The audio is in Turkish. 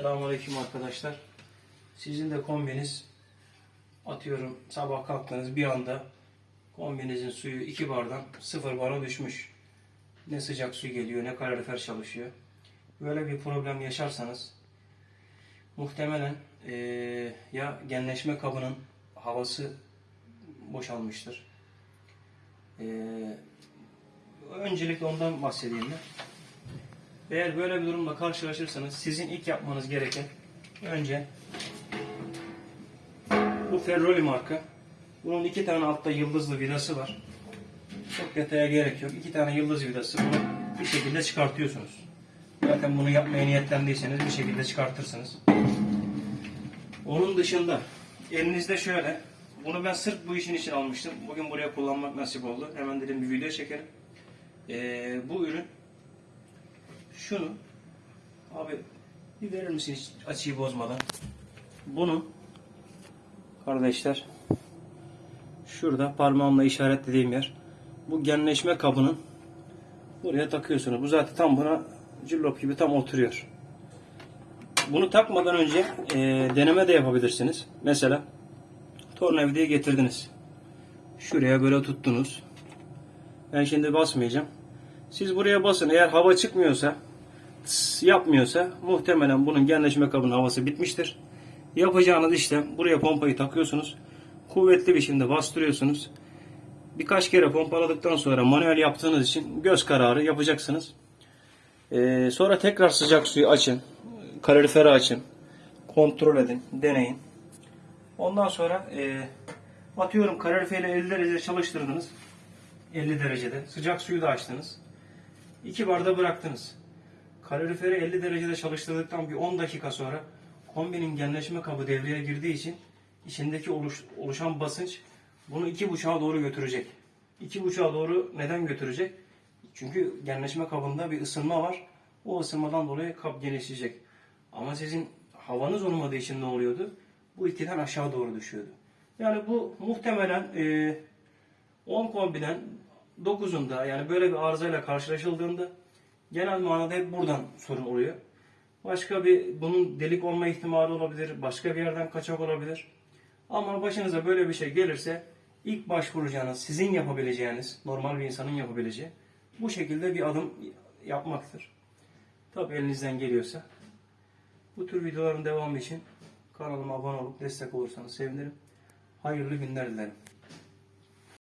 Selamünaleyküm arkadaşlar. Sizin de kombiniz atıyorum sabah kalktınız bir anda kombinizin suyu 2 bardan 0 bara düşmüş. Ne sıcak su geliyor ne kalorifer çalışıyor. Böyle bir problem yaşarsanız muhtemelen eee, ya genleşme kabının havası boşalmıştır. Eee, öncelikle ondan bahsedeyim ben. Eğer böyle bir durumla karşılaşırsanız sizin ilk yapmanız gereken önce bu Ferroli marka. Bunun iki tane altta yıldızlı vidası var. Çok detaya gerek yok. İki tane yıldız vidası. Bunu bir şekilde çıkartıyorsunuz. Zaten bunu yapmaya niyetlendiyseniz bir şekilde çıkartırsınız. Onun dışında elinizde şöyle. Bunu ben sırf bu işin için almıştım. Bugün buraya kullanmak nasip oldu. Hemen dedim bir video çekelim. Ee, bu ürün şunu abi bir verir misin hiç açıyı bozmadan? Bunu kardeşler şurada parmağımla işaretlediğim yer bu genleşme kabının buraya takıyorsunuz. Bu zaten tam buna cillop gibi tam oturuyor. Bunu takmadan önce e, deneme de yapabilirsiniz. Mesela tornavidayı getirdiniz. Şuraya böyle tuttunuz. Ben şimdi basmayacağım. Siz buraya basın. Eğer hava çıkmıyorsa, yapmıyorsa muhtemelen bunun genleşme kabının havası bitmiştir. Yapacağınız işlem buraya pompayı takıyorsunuz. Kuvvetli bir şekilde bastırıyorsunuz. Birkaç kere pompaladıktan sonra manuel yaptığınız için göz kararı yapacaksınız. Ee, sonra tekrar sıcak suyu açın. Kaloriferi açın. Kontrol edin. Deneyin. Ondan sonra e, atıyorum kaloriferi 50 derecede çalıştırdınız. 50 derecede. Sıcak suyu da açtınız. 2 barda bıraktınız. Kaloriferi 50 derecede çalıştırdıktan bir 10 dakika sonra kombinin genleşme kabı devreye girdiği için içindeki oluş- oluşan basınç bunu 2.5'a doğru götürecek. 2.5'a doğru neden götürecek? Çünkü genleşme kabında bir ısınma var. O ısınmadan dolayı kap genişleyecek. Ama sizin havanız olmadığı için ne oluyordu? Bu 2'den aşağı doğru düşüyordu. Yani bu muhtemelen e, 10 kombinen 9'unda yani böyle bir arızayla karşılaşıldığında genel manada hep buradan sorun oluyor. Başka bir bunun delik olma ihtimali olabilir, başka bir yerden kaçak olabilir. Ama başınıza böyle bir şey gelirse ilk başvuracağınız, sizin yapabileceğiniz, normal bir insanın yapabileceği bu şekilde bir adım yapmaktır. Tabii elinizden geliyorsa. Bu tür videoların devamı için kanalıma abone olup destek olursanız sevinirim. Hayırlı günler dilerim.